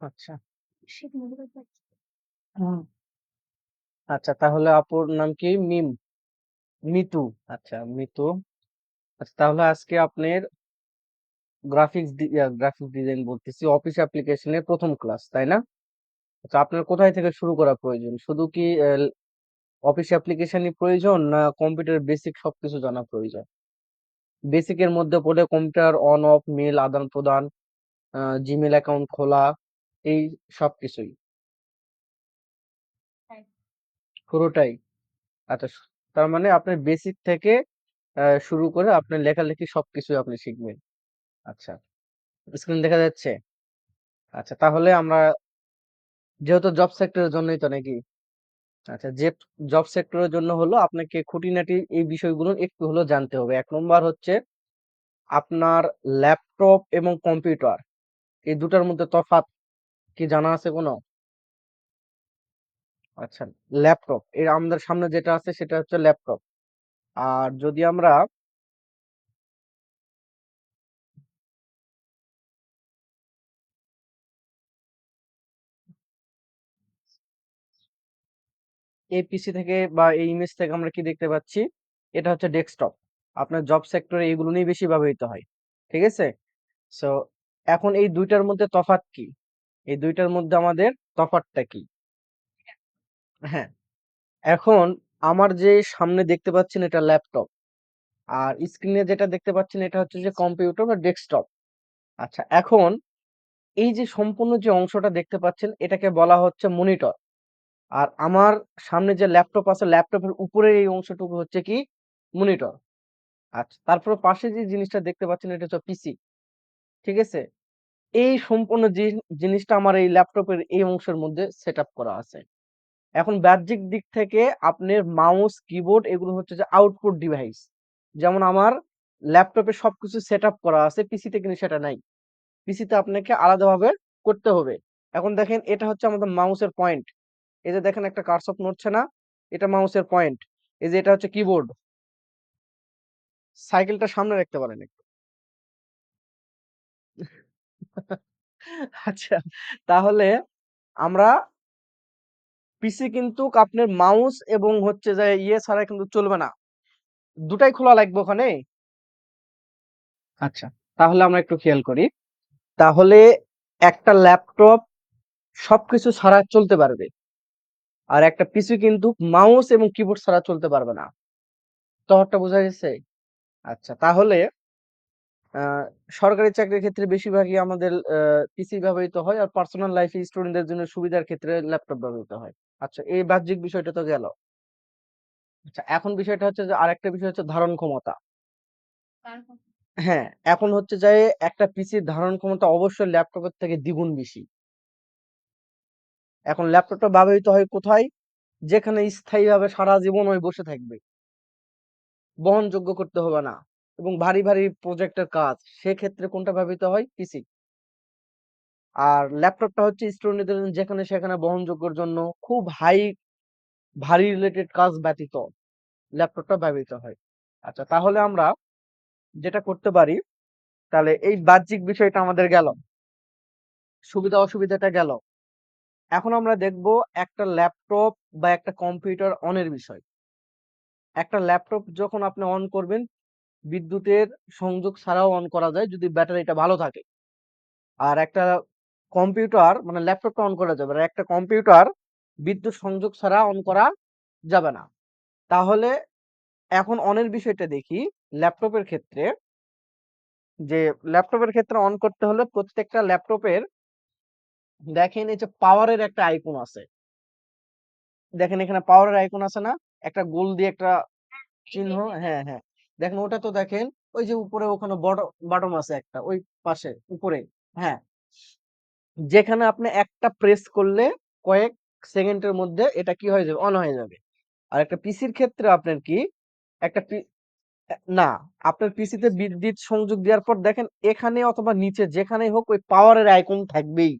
আচ্ছা। হুম। আচ্ছা তাহলে আপুর নাম কি? মিম? মিতু। আচ্ছা মিতু। আচ্ছা তাহলে আজকে আপনার গ্রাফিক্স ডি ইয়া গ্রাফিক্স ডিজাইন বলতেছি অফিস অ্যাপ্লিকেশন এর ১ম ক্লাস, তাই না? আচ্ছা আপনার কোথায় থেকে শুরু করা প্রয়োজন? শুধু কি এল অফিস অ্যাপ্লিকেশনই প্রয়োজন না কম্পিউটারের বেসিক সবকিছু জানা প্রয়োজন? বেসিকের মধ্যে পড়ে কম্পিউটার অন অফ, মেইল আদান-প্রদান, আ জিমেইল অ্যাকাউন্ট খোলা এই সবকিছুই? পুরোটাই? আচ্ছা সু তার মানে আপনার বেসিক থেকে আ শুরু করে আপনার লেখালেখি সবকিছুই আপনি শিখবেন। আচ্ছা। স্ক্রিন দেখা যাচ্ছে? আচ্ছা তাহলে আমরা যেহেতু জব সেক্টরের জন্যই তো নাকি? আচ্ছা যে জব সেক্টরের জন্য হলো আপনাকে খুঁটিনাটি এই বিষয়গুলো একটু হলেও জানতে হবে। ১ নম্বর হচ্ছে আপনার ল্যাপটপ এবং কম্পিউটার এই ২ টার মধ্যে তফাৎ কি জানা আছে কোনো? আচ্ছা ল্যাপটপ এর আমাদের সামনে যেটা আছে সেটা হচ্ছে ল্যাপটপ। আর যদি আমরা এই পিসি থেকে বা এই ইমেজ থেকে আমরা কি দেখতে পাচ্ছি? এটা হচ্ছে ডেস্কটপ। আপনার জব সেক্টরে এগুলো নিয়ে বেশি ব্যবহৃত হয়। ঠিক আছে? সো এখন এই ২ টার মধ্যে তফাৎ কি? এই দুইটার মধ্যে আমাদের তফাৎটা কি? হ্যাঁ। এখন আমার যে সামনে দেখতে পাচ্ছেন এটা ল্যাপটপ। আর স্ক্রিনে যেটা দেখতে পাচ্ছেন এটা হচ্ছে যে কম্পিউটার বা ডেস্কটপ। আচ্ছা এখন এই যে সম্পূর্ণ যে অংশটা দেখতে পাচ্ছেন এটাকে বলা হচ্ছে মনিটর। আর আমার সামনে যে ল্যাপটপ আছে ল্যাপটপের উপরের এই অংশটুকু হচ্ছে কি? মনিটর। আচ্ছা তারপরে পাশে যে জিনিসটা দেখতে পাচ্ছেন এটা হচ্ছে পিসি। ঠিক আছে? এই সম্পূর্ণ জিনিসটা আমার এই ল্যাপটপের এই অংশের মধ্যে সেটআপ করা আছে। এখন বাহ্যিক দিক থেকে আপনার মাউস, কিবোর্ড এগুলো হচ্ছে যে আউটপুট ডিভাইস। যেমন আমার ল্যাপটপে সবকিছু সেটআপ করা আছে, পিসিতে কিন্তু সেটা নাই। পিসিতে আপনাকে আলাদাভাবে করতে হবে। এখন দেখেন এটা হচ্ছে আমাদের মাউসের পয়েন্ট। এই যে দেখেন একটা কার্সর নড়ছে না? এটা মাউসের পয়েন্ট। এই যে এটা হচ্ছে কিবোর্ড। সাইকেলটা সামনে রাখতে পারেন একটু। আচ্ছা তাহলে আমরা পিসি কিন্তুক আপনার মাউস এবং হচ্ছে যে ইয়ে ছাড়া কিন্তু চলবে না। দুটাই খোলা লাগবে ওখানে। আচ্ছা, তাহলে আমরা একটু খেয়াল করি। তাহলে একটা ল্যাপটপ সবকিছু ছাড়া চলতে পারবে। আর একটা পিসি কিন্তু মাউস এবং কিবোর্ড ছাড়া চলতে পারবে না। তফাৎটা বোঝা গেছে? আচ্ছা তাহলে আ সরকারি চাকরির ক্ষেত্রে বেশিরভাগই আমাদের আ পিসি ব্যবহৃত হয়। আর পার্সোনাল লাইফে স্টুডেন্টদের জন্য সুবিধার ক্ষেত্রে ল্যাপটপ ব্যবহৃত হয়। আচ্ছা এই বাহ্যিক বিষয়টা তো গেল। আচ্ছা এখন বিষয়টা হচ্ছে যে আরেকটা বিষয় হচ্ছে ধারণ ক্ষমতা। হ্যাঁ, এখন হচ্ছে যে একটা পিসির ধারণ ক্ষমতা অবশ্যই ল্যাপটপের থেকে দ্বিগুণ বেশি। এখন ল্যাপটপটা ব্যবহৃত হয় কোথায়? যেখানে স্থায়ীভাবে সারা জীবন ওই বসে থাকবে। বহনযোগ্য করতে হবে না। এবং ভারী, ভারী প্রজেক্টের কাজ সেক্ষেত্রে কোনটা ব্যবহৃত হয়? পিসি। আর ল্যাপটপটা হচ্ছে স্টুডেন্টদের যেখানে সেখানে বহনযোগ্যর জন্য খুব হাই ভারী রিলেটেড কাজ ব্যতীত ল্যাপটপটা ব্যবহৃত হয়। আচ্ছা তাহলে আমরা যেটা করতে পারি তাহলে এই বাহ্যিক বিষয়টা আমাদের গেল। সুবিধা অসুবিধাটা গেল। এখন আমরা দেখব একটা ল্যাপটপ বা একটা কম্পিউটার অনের বিষয়। একটা ল্যাপটপ যখন আপনি অন করবেন, বিদ্যুতের সংযোগ ছাড়াও অন করা যায় যদি ব্যাটারিটা ভালো থাকে। আর একটা কম্পিউটার মানে ল্যাপটপটা অন করা যাবে। আর একটা কম্পিউটার বিদ্যুৎ সংযোগ ছাড়া অন করা যাবে না। তাহলে এখন অনের বিষয়টা দেখি ল্যাপটপের ক্ষেত্রে যে ল্যাপটপের ক্ষেত্রে অন করতে হলে প্রত্যেকটা ল্যাপটপের দেখেন এই যে পাওয়ারের একটা আইকন আছে। দেখেন এখানে পাওয়ারের আইকন আছে না? একটা গোল দিয়ে একটা চিহ্ন হ্যাঁ, হ্যাঁ। দেখেন ওটা তো দেখেন ওই যে উপরে ওখানে বট বাটন আছে একটা ওই পাশে উপরে। হ্যাঁ। যেখানে আপনি একটা প্রেস করলে কয়েক সেকেন্ডের মধ্যে এটা কি হয়ে যাবে? অন হয়ে যাবে। আর একটা পিসির ক্ষেত্রে আপনার কি একটা না, আপনার পিসিতে বিদ্যুৎ সংযোগ দেওয়ার পর দেখেন এখানে অথবা নিচে যেখানেই হোক ওই পাওয়ারের আইকন থাকবেই।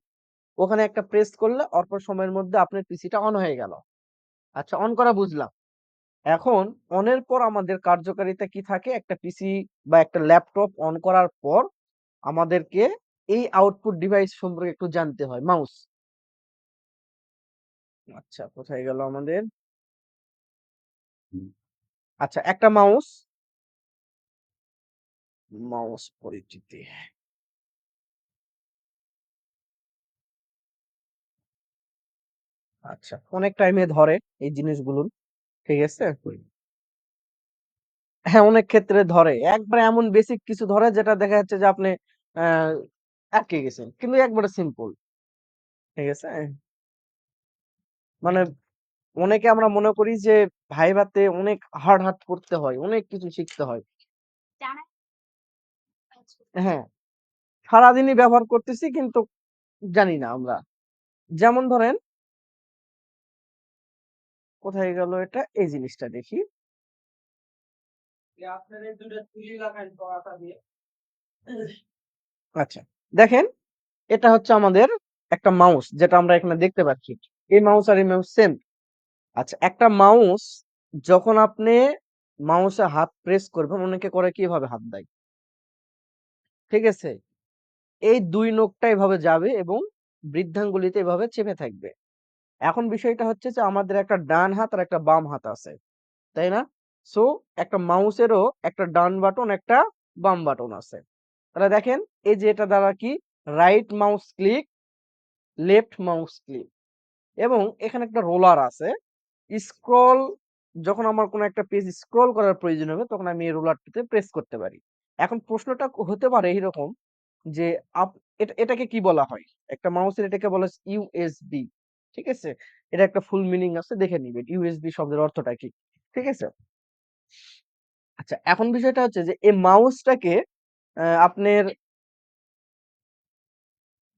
ওখানে একটা প্রেস করলে অল্প সময়ের মধ্যে আপনার পিসিটা অন হয়ে গেল। আচ্ছা অন করা বুঝলাম। এখন অনের পর আমাদের কার্যকারিতা কি থাকে? একটা পিসি বা একটা ল্যাপটপ অন করার পর আমাদেরকে এই আউটপুট ডিভাইস সম্পর্কে একটু জানতে হয়। মাউস। আচ্ছা কোথায় গেল আমাদের? আচ্ছা একটা মাউস। মাউস পরিচিতি। আচ্ছা অনেক টাইমে ধরে এই জিনিসগুলো। ঠিক আছে? হ্যাঁ অনেক ক্ষেত্রে ধরে। একবারে এমন বেসিক কিছু ধরে যেটা দেখা যাচ্ছে যে আপনি আহ আটকে গেছেন। কিন্তু একবারে সিম্পল ঠিক আছে? মানে অনেকে আমরা মনে করি যে ভাইভাতে অনেক হার্ড হার্ড করতে হয় অনেক কিছু শিখতে হয়। হ্যাঁ। সারাদিনই ব্যবহার করতেছি কিন্তু জানি না আমরা। যেমন ধরেন কোথায় গেল এটা? এই জিনিসটা দেখি। আচ্ছা দেখেন এটা হচ্ছে আমাদের একটা মাউস যেটা আমরা এখানে দেখতে পাচ্ছি। এই মাউস আর এই মাউস সেম আচ্ছা একটা মাউস যখন আপনি মাউসে হাত প্রেস করবেন অনেকে করে কীভাবে হাত দেয়? ঠিক আছে? এই দুই নখটা এভাবে যাবে এবং বৃদ্ধাঙ্গুলিতে এভাবে চেপে থাকবে। এখন বিষয়টা হচ্ছে যে, আমাদের একটা ডান হাত আর একটা বাম হাত আছে, তাই না? সো একটা মাউসেরও একটা ডান বাটন, একটা বাম বাটন আছে। তাহলে দেখেন, এই যে এটা দ্বারা কি? Right mouse click left mouse click এবং এখানে একটা রোলার আছে। স্ক্রল যখন আমার কোনো একটা পেজ স্ক্রল করার প্রয়োজন হবে, তখন আমি এই রোলারটিতে প্রেস করতে পারি। এখন প্রশ্নটা হতে পারে এইরকম যে, আপ, এটা, এটাকে কি বলা হয়? একটা মাউসের এটাকে বলা হয় ইউএসবি ঠিক আছে? এটা একটা ফুল মিনিং আছে, দেখে নিবেন। ইউএসবি শব্দের অর্থটা কি? ঠিক আছে? আচ্ছা এখন বিষয়টা হচ্ছে যে, এই মাউসটাকে আপনার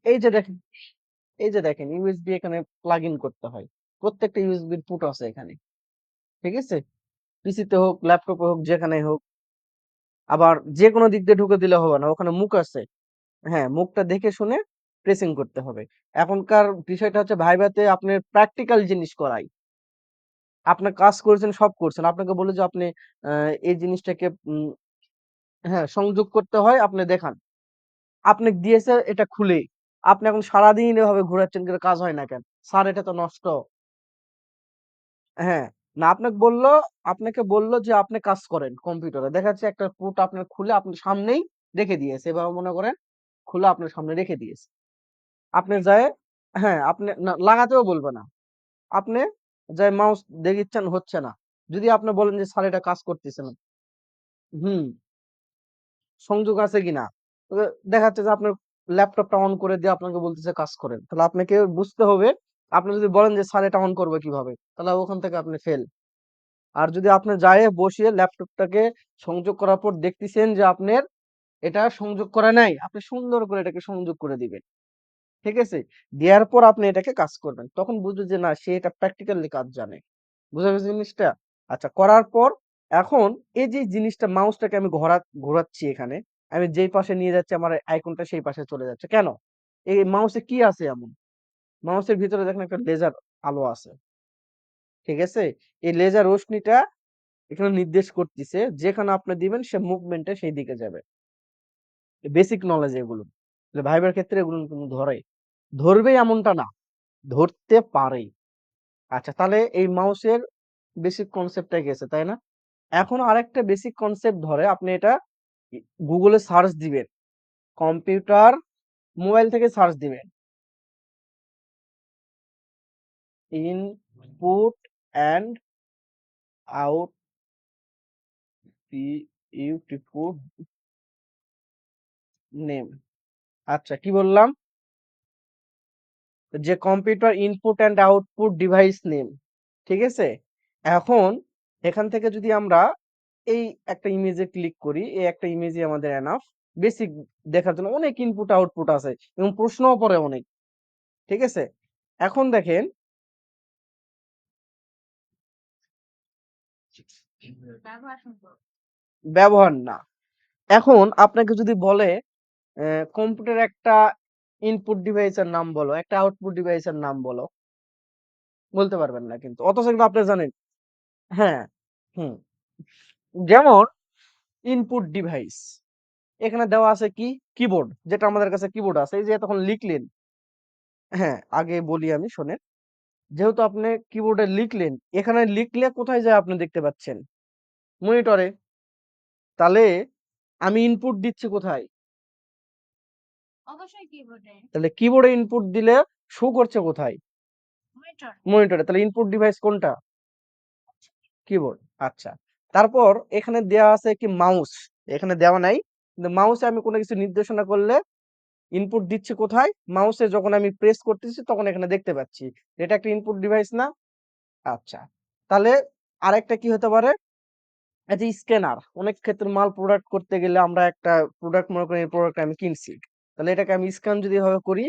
এই যে দেখেন, এই যে দেখেন ইউএসবি এখানে প্লাগ ইন করতে হয়। প্রত্যেকটা ইউএসবির পুট আছে এখানে। ঠিক আছে? পিসিতে হোক ল্যাপটপে হোক, যেখানে হোক। আবার যে কোনো দিক দিয়ে ঢুকে দিলে হবে না, ওখানে মুখ আছে। হ্যাঁ মুখটা দেখে শুনে প্রেসিং করতে হবে। এখনকার বিষয়টা হচ্ছে ভাইভাতে আপনার প্র্যাকটিক্যাল জিনিস করাই। আপনার কাজ করেছেন, সব করছেন। আপনাকে বলে যে আপনি এই জিনিসটাকে হ্যাঁ সংযোগ করতে হয়, আপনি দেখান। আপনি দিয়েছে এটা খুলে আপনি এখন সারাদিন এভাবে ঘোরাচ্ছেন কিন্তু কাজ হয় না কেন? স্যার, এটা তো নষ্ট। হ্যাঁ না, আপনাকে বলল আপনাকে বলল যে আপনি কাজ করেন কম্পিউটারে। দেখা যাচ্ছে একটা পুট আপনার খুলে আপনার সামনেই রেখে দিয়েছে। এবার মনে করেন, খুলে আপনার সামনে রেখে দিয়েছে। আপনি যায় হ্যাঁ আপনি লাগাতেও বলবে না। আপনি যায় মাউস দেখিচ্ছেন হচ্ছে না। যদি আপনি বলেন যে, স্যার, এটা কাজ করতেছে না। হুম। সংযোগ আছে কিনা তবে দেখা যাচ্ছে যে, আপনার ল্যাপটপটা অন করে দিয়ে আপনাকে বলতেছে, কাজ করেন। তাহলে আপনাকে বুঝতে হবে, আপনি যদি বলেন যে, স্যার, এটা অন করবে কীভাবে? তাহলে ওখান থেকে আপনি ফেল আর যদি আপনি যায় বসিয়ে ল্যাপটপটাকে সংযোগ করার পর দেখতেছেন যে, আপনার এটা সংযোগ করা নাই, আপনি সুন্দর করে এটাকে সংযোগ করে দিবেন। ঠিক আছে? দেওয়ার পর আপনি এটাকে কাজ করবেন। তখন বুঝবে যে, না, সে এটা প্র্যাকটিক্যালি কাজ জানে। বুঝা গেছে জিনিসটা? আচ্ছা করার পর এখন এই যে জিনিসটা মাউসটাকে আমি ঘোরা, ঘোরাচ্ছি এখানে, আমি যেই পাশে নিয়ে যাচ্ছি, আমার আইকনটা সেই পাশে চলে যাচ্ছে। কেন? এই মাউসে কি আছে এমন? মাউসের ভিতরে দেখেন একটা লেজার আলো আছে। ঠিক আছে? এই লেজার রোশনিটা এখানে নির্দেশ করতেছে, যেখানে আপনি দিবেন, সে মুভমেন্টে সেই দিকে যাবে। বেসিক নলেজ এগুলো। ভাইবার ক্ষেত্রে এগুলো কিন্তু ধরে। ধরবে এমনটা না। ধরতে পারে আচ্ছা তাহলে এই মাউসের বেসিক কনসেপ্টটা গেছে, তাই না? এখন আরেকটা বেসিক কনসেপ্ট ধরে, আপনি এটা গুগলে সার্চ দিবেন। কম্পিউটার মোবাইল থেকে সার্চ দিবেন। Input and out output name আচ্ছা কি বললাম? যে computer input and output device name ঠিক আছে? এখন এখান থেকে যদি আমরা এই একটা ইমেজে ক্লিক করি এই একটা ইমেজে আমাদের এনাফ বেসিক দেখার জন্য অনেক ইনপুট আউটপুট আছে এবং প্রশ্নও পড়ে অনেক ঠিক আছে? এখন দেখেন ব্যবহার না। এখন আপনাকে যদি বলে কম্পিউটার একটা ইনপুট ডিভাইসের নাম বলো, একটা আউটপুট ডিভাইসের নাম বলো। বলতে পারবেন না কিন্তু। অথচ কিন্তু আপনি জানেন। হ্যাঁ হুম। যেমন ইনপুট ডিভাইস এখানে দেওয়া আছে কি? কিবোর্ড যেটা আমাদের কাছে কিবোর্ড আছে। এই যে তখন লিখলেন। হ্যাঁ আগে বলি আমি, শোনেন। যেহেতু আপনি কিবোর্ডে লিখলেন, এখানে লিখলে কোথায় যায় আপনি দেখতে পাচ্ছেন? মনিটরে তাহলে আমি ইনপুট দিচ্ছি কোথায়? অবশ্যই কিবোর্ডে তাহলে কিবোর্ডে ইনপুট দিলে শো করছে কোথায়? মনিটর মনিটরে তাহলে ইনপুট ডিভাইস কোনটা? কিবোর্ড আচ্ছা। তারপর এখানে দেওয়া আছে কি মাউস এখানে দেওয়া নাই। কিন্তু মাউসে আমি কোনো কিছু নির্দেশনা করলে ইনপুট দিচ্ছি কোথায়? মাউসে যখন আমি প্রেস করতেছি তখন এখানে দেখতে পাচ্ছি। এটা একটা ইনপুট ডিভাইস না? আচ্ছা। তাহলে আরেকটা কি হতে পারে? এই যে স্ক্যানার অনেক ক্ষেত্রে মাল প্রোডাক্ট করতে গেলে আমরা একটা প্রোডাক্ট মনে করি প্রোডাক্ট আমি কিনছি। তাহলে এটাকে আমি স্ক্যান যদি এভাবে করি,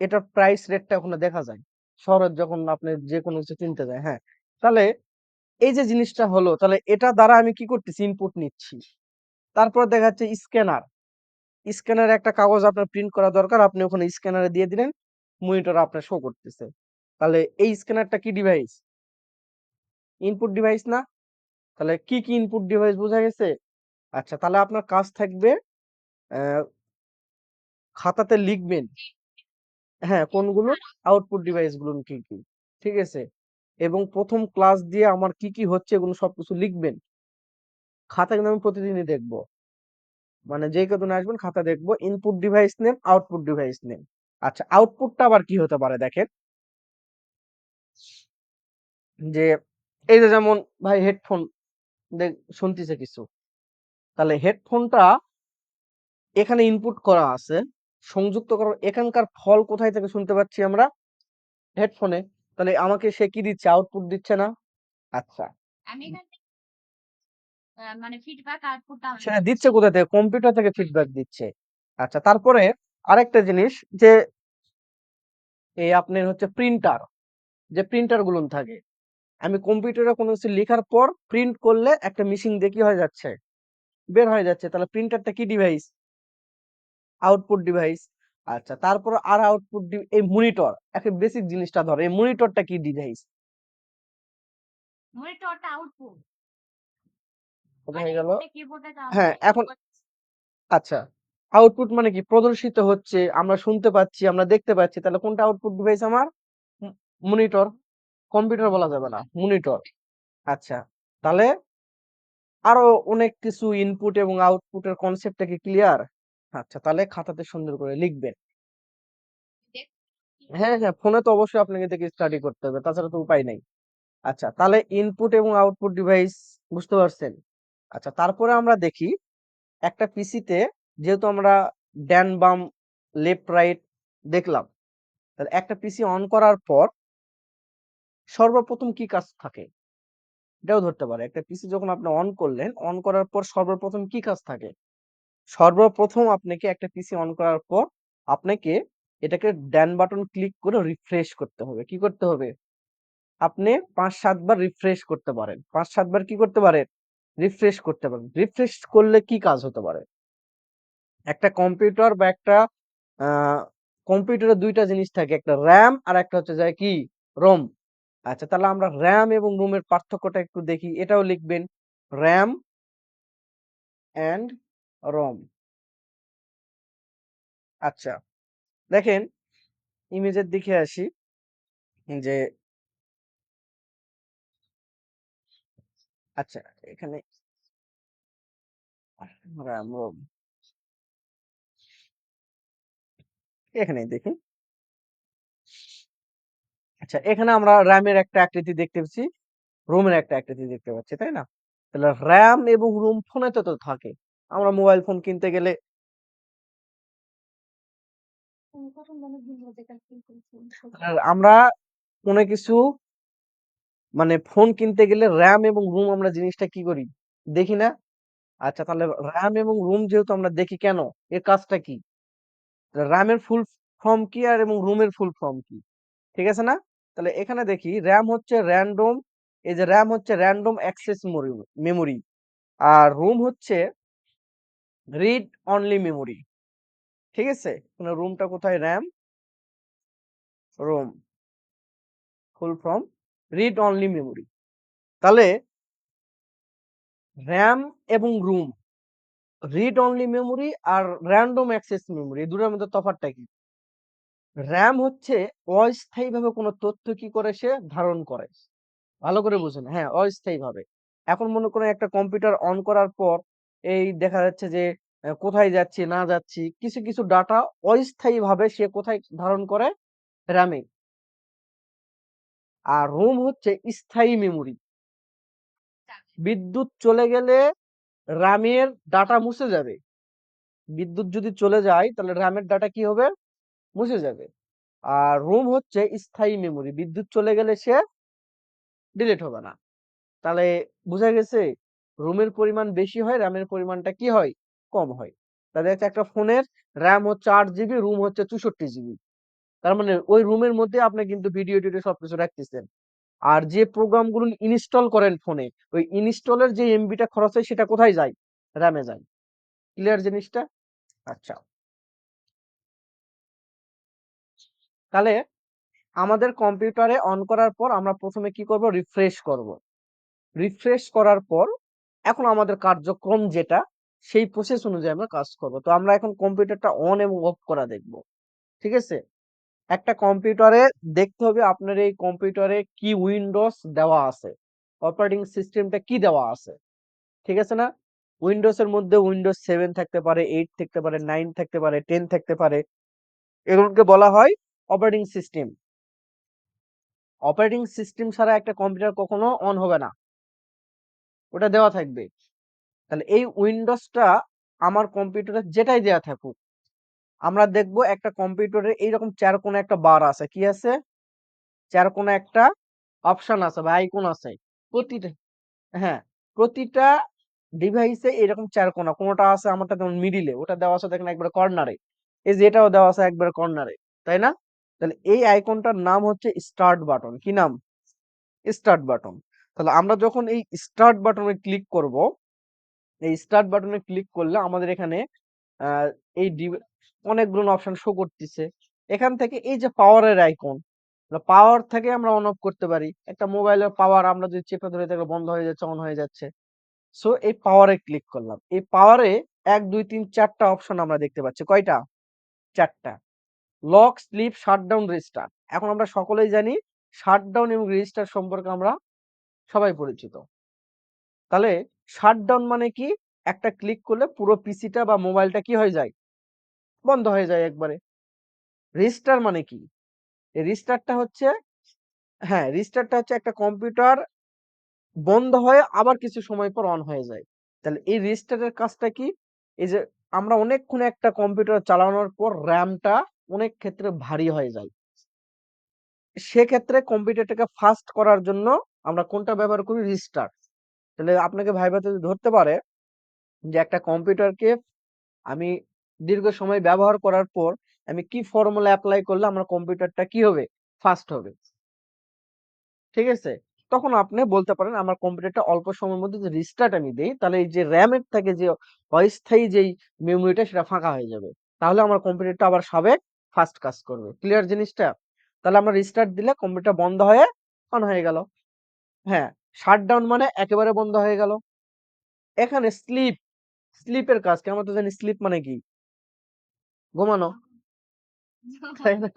এটার প্রাইস রেটটা ওখানে দেখা যায়। শহরে যখন আপনি যে কোনো কিছু কিনতে যায় হ্যাঁ। তাহলে এই যে জিনিসটা হলো, তাহলে এটা দ্বারা আমি কি করতেছি? ইনপুট নিচ্ছি। তারপর দেখা যাচ্ছে স্ক্যানার স্ক্যানারে একটা কাগজ আপনার প্রিন্ট করা দরকার, আপনি ওখানে স্ক্যানারে দিয়ে দিলেন মনিটর আপনার শো করতেছে। তাহলে এই স্ক্যানারটা কি ডিভাইস ইনপুট ডিভাইস না? তাহলে কি কি ইনপুট ডিভাইস বোঝা গেছে? আচ্ছা তাহলে আপনার কাজ থাকবে খাতাতে লিখবেন। হ্যাঁ কোনগুলো? আউটপুট ডিভাইসগুলো কি কি? ঠিক আছে? এবং প্রথম ক্লাস দিয়ে আমার কি কি হচ্ছে এগুলো সবকিছু লিখবেন। খাতা কিন্তু আমি প্রতিদিনই দেখব। মানে যে কদিন আসবেন খাতা দেখব। Input device name output device name আচ্ছা আউটপুটটা আবার কি হতে পারে দেখেন? যে এই যে যেমন ভাই হেডফোন দেখ শুনতেছে কিছু। তাহলে হেডফোনটা এখানে ইনপুট করা আছে। সংযুক্ত করা এখানকার ফল কোথায় থেকে শুনতে পাচ্ছি আমরা? হেডফোনে। তাহলে আমাকে সে কি দিচ্ছে? আউটপুট দিচ্ছে না? আচ্ছা। আমি মানে ফিডব্যাক আউটপুটটা সেটা দিচ্ছে। কোথা থেকে? কম্পিউটার থেকে ফিডব্যাক দিচ্ছে। আচ্ছা তারপরে আরেকটা জিনিস যে এই আপনার হচ্ছে প্রিন্টার যে প্রিন্টারগুলো থাকে। আমি কম্পিউটারে কোনো কিছু লেখার পর প্রিন্ট করলে একটা মেশিন দিয়ে কি হয়ে যাচ্ছে। বের হয়ে যাচ্ছে। তাহলে প্রিন্টারটা কি ডিভাইস আউটপুট ডিভাইস আচ্ছা তারপর আর আউটপুট এই মনিটর একটা বেসিক জিনিসটা ধরো এই মনিটরটা কি ডিভাইস মনিটরটা আউটপুট হয়ে গেল? হ্যাঁ, এখন- আচ্ছা আউটপুট মানে কি? প্রদর্শিত হচ্ছে আমরা শুনতে পাচ্ছি আমরা দেখতে পাচ্ছি তাহলে কোনটা আউটপুট ডিভাইস আমার? মনিটর কম্পিউটার বলা যাবে না মনিটর আচ্ছা তাহলে আরও অনেক কিছু ইনপুট এবং আউটপুটের কনসেপ্টটা কি ক্লিয়ার আচ্ছা তাহলে খাতাতে সুন্দর করে লিখবেন। হ্যাঁ হ্যাঁ ফোনে তো অবশ্যই আপনাকে দেখে স্টাডি করতে হবে তাছাড়া তো উপায় নাই। আচ্ছা তাহলে ইনপুট এবং আউটপুট ডিভাইস বুঝতে পারছেন? আচ্ছা তারপরে আমরা দেখি একটা পিসিতে যেহেতু আমরা ডান বাম লেফট রাইট দেখলাম তাহলে একটা পিসি অন করার পর সর্বপ্রথম কি কাজ থাকে? এটাও ধরতে পারে। একটা পিসি যখন আপনি অন করলেন অন করার পর সর্বপ্রথম কি কাজ থাকে? সর্বপ্রথম আপনাকে একটা পিসি অন করার পর আপনাকে এটাকে ড্যান বাটন ক্লিক করে রিফ্রেশ করতে হবে। কি করতে হবে? আপনি পাঁচ সাতবার রিফ্রেশ করতে পারেন। পাঁচ সাতবার কি করতে পারেন? রিফ্রেশ করতে পারেন। রিফ্রেশ করলে কি কাজ হতে পারে? একটা কম্পিউটার বা একটা কম্পিউটারে দুইটা জিনিস থাকে। একটা র্যাম আর একটা হচ্ছে যায় কি? রোম আচ্ছা তাহলে আমরা র্যাম এবং রোমের পার্থক্যটা একটু দেখি। এটাও লিখবেন। RAM and ROM. আচ্ছা দেখেন ইমেজের দিকে আসি, যে আচ্ছা এখানে র্যাম রোম। এখানে দেখুন। আচ্ছা এখানে আমরা র্যামের একটা আকৃতি দেখতে পাচ্ছি, রোমের একটা আকৃতি দেখতে পাচ্ছি, তাই না? তাহলে র্যাম এবং রোম ফোনে তো থাকে। আমরা মোবাইল ফোন কিনতে গেলে আর আমরা কোনো কিছু মানে ফোন কিনতে গেলে র্যাম এবং রুম আমরা জিনিসটা কি করি? দেখি না? আচ্ছা তাহলে র্যাম এবং রুম যেহেতু আমরা দেখি কেন? এর কাজটা কি? র্যামের ফুল ফর্ম কি আর এবং রুমের ফুল ফর্ম কি? ঠিক আছে না? তাহলে এখানে দেখি র্যাম হচ্ছে র্যান্ডম এই যে র্যাম হচ্ছে র্যান্ডম অ্যাক্সেস মেমোরি আর রুম হচ্ছে রিড অনলি মেমোরি ঠিক আছে রুমটা কোথায় RAM ROM full form read only memory তাহলে র্যাম এবং রুম রিড অনলি মেমোরি আর র‍্যান্ডম অ্যাক্সেস মেমোরি দুটোর মধ্যে তফাৎটা কি? র্যাম হচ্ছে অস্থায়ীভাবে কোনো তথ্য কি করে সে ধারণ করে। ভালো করে বুঝুন। হ্যাঁ, অস্থায়ীভাবে। এখন মনে করেন একটা কম্পিউটার অন করার পর এই দেখা যাচ্ছে যে কোথায় যাচ্ছি, না যাচ্ছি কিছু, কিছু ডাটা অস্থায়ীভাবে সে কোথায় ধারণ করে? এ। আর ROM হচ্ছে স্থায়ী মেমোরি। বিদ্যুৎ চলে গেলে এর ডাটা মুছে যাবে। বিদ্যুৎ যদি চলে যায় তাহলে এর ডাটা কি হবে? মুছে যাবে। আর ROM হচ্ছে স্থায়ী মেমোরি। বিদ্যুৎ চলে গেলে সে ডিলিট হবে না। তাহলে বুঝা গেছে? এর পরিমাণ বেশি হয়, র্যামের পরিমাণটা কি হয়? কম হয়। তাহলে হচ্ছে একটা ফোনের র্যাম হচ্ছে আট জিবি, রুম হচ্ছে 64 জিবি। তার মানে ওই রুমের মধ্যে আপনি কিন্তু ভিডিও-টিডিও সবকিছু রাখতেছেন। আর যে প্রোগ্রামগুলো ইনস্টল করেন ফোনে, ওই ইনস্টলের যে এমবিটা খরচ হয় সেটা কোথায় যায়? র্যামে যায়। ক্লিয়ার জিনিসটা? আচ্ছা। তাহলে আমাদের কম্পিউটারে অন করার পর আমরা প্রথমে কি করব? রিফ্রেশ করব। রিফ্রেশ করার পর এখন আমাদের কার্যক্রম যেটা সেই প্রসেস অনুযায়ী আমরা কাজ করব। তো আমরা এখন কম্পিউটারটা অন এবং অফ করা দেখব। ঠিক আছে? একটা কম্পিউটারে দেখতে হবে আপনার এই কম্পিউটারে কি উইন্ডোজ দেওয়া আছে। অপারেটিং সিস্টেমটা কি দেওয়া আছে। ঠিক আছে না? উইন্ডোজ এর মধ্যে উইন্ডোজ 7 থাকতে পারে, 8 থাকতে পারে, 9 থাকতে পারে, 10 থাকতে পারে। এগুলোকে বলা হয় অপারেটিং সিস্টেম। অপারেটিং সিস্টেম ছাড়া একটা কম্পিউটার কখনো অন হবে না। ওটা দেওয়া থাকবে। তাহলে এই উইন্ডোজটা আমার কম্পিউটারে যেটাই দেওয়া থাকুক। আমরা দেখব একটা কম্পিউটারে এইরকম ৪ কোণা একটা বার আছে। কি আছে? ৪ কোণা একটা অপশন আছে বা আইকন আছে। প্রতিটা হ্যাঁ, প্রতিটা ডিভাইসে এরকম ৪ কোণা। কোনটা আছে আমারটা যেমন মিডিলে ওটা দেওয়া আছে দেখেন একবারে কর্নারে। এই যে এটাও দেওয়া আছে একবারে কর্নারে। তাই না? তাহলে এই আইকনটার নাম হচ্ছে স্টার্ট বাটন। কি নাম? Start button. তাহলে আমরা যখন এই স্টার্ট বাটনে ক্লিক করব, এই স্টার্ট বাটনে ক্লিক করলে আমাদের এখানে এই অনেকগুলো অপশন শো করতেছে। এখান থেকে এই যে পাওয়ারের আইকন, পাওয়ার থেকে আমরা অন অফ করতে পারি। একটা মোবাইলের পাওয়ার আমরা যদি চেপে ধরে তাহলে বন্ধ হয়ে যাচ্ছে, অন হয়ে যাচ্ছে। সো এই পাওয়ারে ক্লিক করলাম। এই পাওয়ারে ১, ২, ৩, ৪ টা অপশন আমরা দেখতে পাচ্ছি। কয়টা? ৪ টা। Lock, sleep, shutdown, restart. এখন আমরা সকলেই জানি শাটডাউন এবং রেজিস্টার সম্পর্কে আমরা সবাই পরিচিত। তাহলে শাটডাউন মানে কি? একটা ক্লিক করলে পুরো পিসিটা বা মোবাইলটা কি হয়ে যায়? বন্ধ হয়ে যায় একবারে। রিস্টার মানে কি? এই রিস্টার্টটা হচ্ছে হ্যাঁ, রিস্টার্টটা হচ্ছে একটা কম্পিউটার বন্ধ হয়ে আবার কিছু সময় পর অন হয়ে যায়। তাহলে এই রিস্টার্টের কাজটা কি? এই যে আমরা অনেকক্ষণ একটা কম্পিউটার চালানোর পর র‍্যামটা অনেক ক্ষেত্রে ভারী হয়ে যায়। সেক্ষেত্রে কম্পিউটারটাকে ফাস্ট করার জন্য আমরা কোনটা ব্যবহার করি? রিস্টার্ট। তাহলে আপনাকে যদি ধরতে পারে যে একটা কম্পিউটারকে আমি দীর্ঘ সময় ব্যবহার করার পর আমি কি ফর্মুলা অ্যাপ্লাই করলে আমার কম্পিউটারটা কি হবে? ফাস্ট হবে। ঠিক আছে? তখন আপনি বলতে পারেন, আমার কম্পিউটারটা অল্প সময়ের মধ্যে যদি রিস্টার্ট আমি দেই, তাহলে এই যে র‍্যাম এর থেকে যে অস্থায়ী যেই মেমোরিটা সেটা ফাঁকা হয়ে যাবে। তাহলে আমার কম্পিউটারটা আবার সাবেক ফাস্ট কাজ করবে। ক্লিয়ার জিনিসটা? তাহলে আমরা রিস্টার্ট দিলে কম্পিউটার বন্ধ হয়ে অন হয়ে গেল। হ্যাঁ, শাটডাউন মানে একেবারে বন্ধ হয়ে গেল। এখানে স্লিপ, স্লিপের কাজ কি? আমরা তো জানি স্লিপ মানে কি? ঘুমানো। তাই না?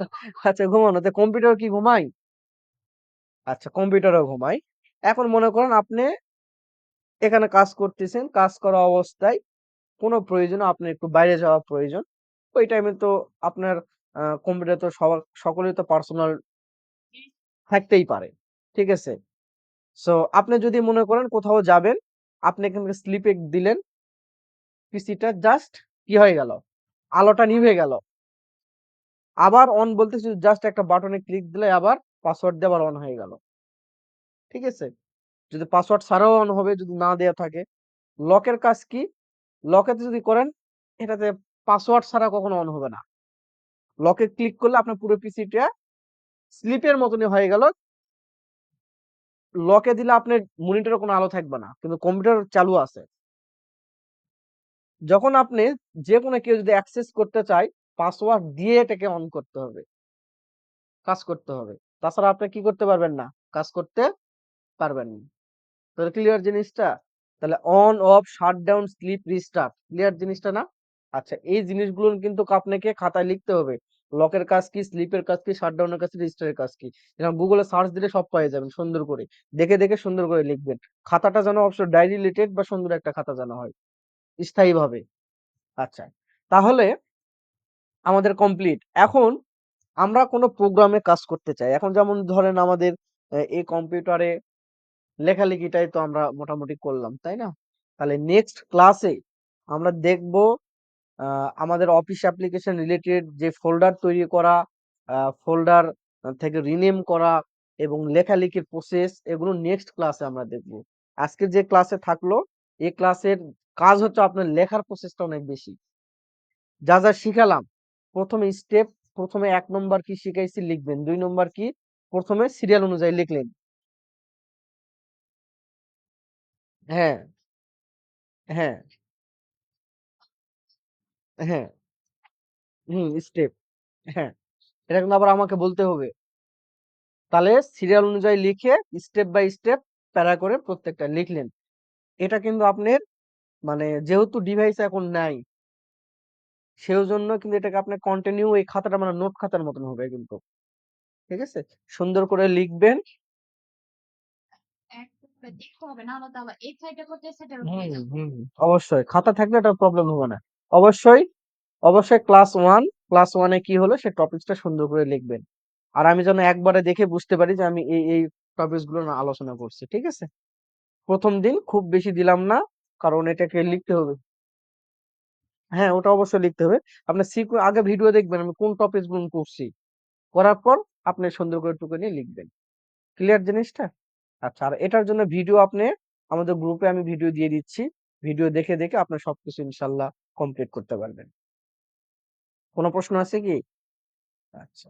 আচ্ছা ঘুমানো। তো কম্পিউটার কি ঘুমায়? আচ্ছা কম্পিউটারও ঘুমায়। এখন মনে করেন আপনি এখানে কাজ করতেছেন। কাজ করা অবস্থায় কোনো প্রয়োজনে আপনার একটু বাইরে যাওয়া প্রয়োজন। ওই টাইমে তো আপনার কম্পিউটার তো সবার তো পার্সোনাল থাকতেই পারে। ঠিক আছে? সো আপনি যদি মনে করেন কোথাও যাবেন, আপনি এখান থেকে স্লিপে দিলেন। পিসিটা জাস্ট কি হয়ে গেল? আলোটা নিভে গেল। আবার অন বলতে জাস্ট একটা বাটনে ক্লিক দিলে আবার পাসওয়ার্ড দিয়ে আবার অন হয়ে গেল। ঠিক আছে? যদি পাসওয়ার্ড ছাড়াও অন হবে যদি না দেওয়া থাকে। লকের কাজ কি? লকেতে যদি করেন এটাতে পাসওয়ার্ড ছাড়া কখনো অন হবে না। লকে ক্লিক করলে আপনার পুরো পিসিটা স্লিপের মতনই হয়ে গেল। লকে দিলে আপনার মনিটরে কোনো আলো থাকবে না। কিন্তু কম্পিউটার চালু আছে। যখন আপনি যে কোনো কেউ যদি অ্যাক্সেস করতে চায়, পাসওয়ার্ড দিয়ে এটাকে অন করতে হবে। কাজ করতে হবে। তাছাড়া আপনি কি করতে পারবেন না? কাজ করতে পারবেন না। তাহলে ক্লিয়ার জিনিসটা? তাহলে on, off, shut down sleep, restart. Clear জিনিসটা না? আচ্ছা এই জিনিসগুলো কিন্তু আপনাকে খাতায় লিখতে হবে। লকের কাজ কি, স্লিপের কাজ কি, শাটডাউনের কাজ কি, রিস্টারের কাজ কি। এরকম গুগলে সার্চ দিলে সব পেয়ে যাবেন সুন্দর করে। দেখে, দেখে সুন্দর করে লিখবেন। খাতাটা যেন অবশ্যই ডায়েরি রিলেটেড বা সুন্দর একটা খাতা যেন হয়। স্থায়ীভাবে। আচ্ছা। তাহলে আমাদের কমপ্লিট। এখন আমরা কোনো প্রোগ্রামে কাজ করতে চাই। এখন যেমন ধরেন আমাদের এই কম্পিউটারে লেখালেখিটাই তো আমরা মোটামুটি করলাম, তাই না? তাহলে নেক্সট ক্লাসে আমরা দেখব আমাদের অফিস অ্যাপ্লিকেশন রিলেটেড যে ফোল্ডার তৈরি করা, ফোল্ডার থেকে রিনেম করা এবং লেখালেখির প্রসেস এগুলো নেক্সট ক্লাসে আমরা দেখব। আজকের যে ক্লাসে থাকল, এই ক্লাসের কাজ হচ্ছে আপনার লেখার প্রসেসটা অনেক বেশি। যা, যা শিখালাম ১ম এ স্টেপ প্রথমে এক নম্বর কি শিখাইছি লিখবেন। দুই নম্বর কি প্রথমে সিরিয়াল অনুযায়ী লিখলেন। হ্যাঁ। হ্যাঁ। হ্যাঁ। হুম, স্টেপ। হ্যাঁ। এটা কিন্তু আবার আমাকে বলতে হবে। তাহলে সিরিয়াল অনুযায়ী লিখে স্টেপ বাই স্টেপ প্যারা করে প্রত্যেকটা লিখলেন। এটা কিন্তু আপনার মানে যেহেতু ডিভাইস এখন নাই সেজন্য কিন্তু এটাকে আপনি কন্টিনিউ এই খাতাটা মানে নোট খাতার মতন হবে কিন্তু। ঠিক আছে? সুন্দর করে লিখবেন। হুম, হুম। অবশ্যই। খাতা থাকলে এটা প্রবলেম হবে না। অবশ্যই, অবশ্যই ক্লাস 1, ক্লাস 1 এ কি হলো সে টপিকসটা সুন্দর করে লিখবেন। আর আমি যেন একবারে দেখে বুঝতে পারি যে আমি এই, এই টপিকসগুলো না আলোচনা করছি। ঠিক আছে? ১ম দিন খুব বেশি দিলাম না। কারণ এটাকে লিখতে হবে। হ্যাঁ, ওটা অবশ্যই লিখতে হবে। আপনার সিকু আগে ভিডিও দেখবেন আমি কোন টপিকসগুলো করছি। করার পর আপনি সুন্দর করে টুকে নিয়ে লিখবেন। ক্লিয়ার জিনিসটা? আচ্ছা আর এটার জন্য ভিডিও আপনি আমাদের গ্রুপে আমি ভিডিও দিয়ে দিচ্ছি। ভিডিও দেখে, দেখে আপনার সবকিছু ইনশাআল্লাহ কমপ্লিট করতে পারবেন। কোনো প্রশ্ন আছে কি? আচ্ছা।